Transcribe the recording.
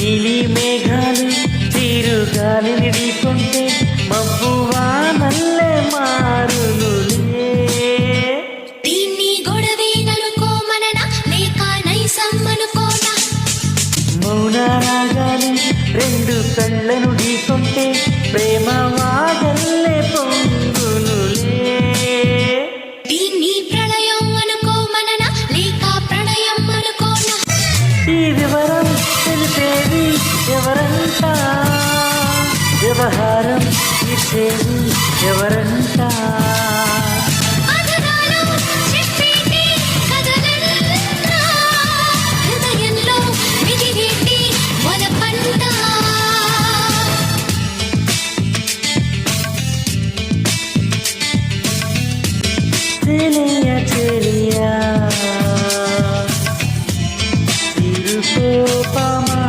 నీలి మేఘాలు తీరు గాలిని ఢీకొంటే మబ్బువా నల్లె మారునులే దీన్ని గొడవేననుకోమననా లేక నైసమ్మనుకోనా. మౌన రాగాలు రెండు కళ్ళను ఢీకొంటే ప్రేమ వాగల్లే పొంగునులే దీన్ని ప్రళయం అనుకోమననా లేక ప్రణయం అనుకోనా. ఈ వివరం తెలిపేది మధురం ఇచ్చేది ఎవరంటా? feeling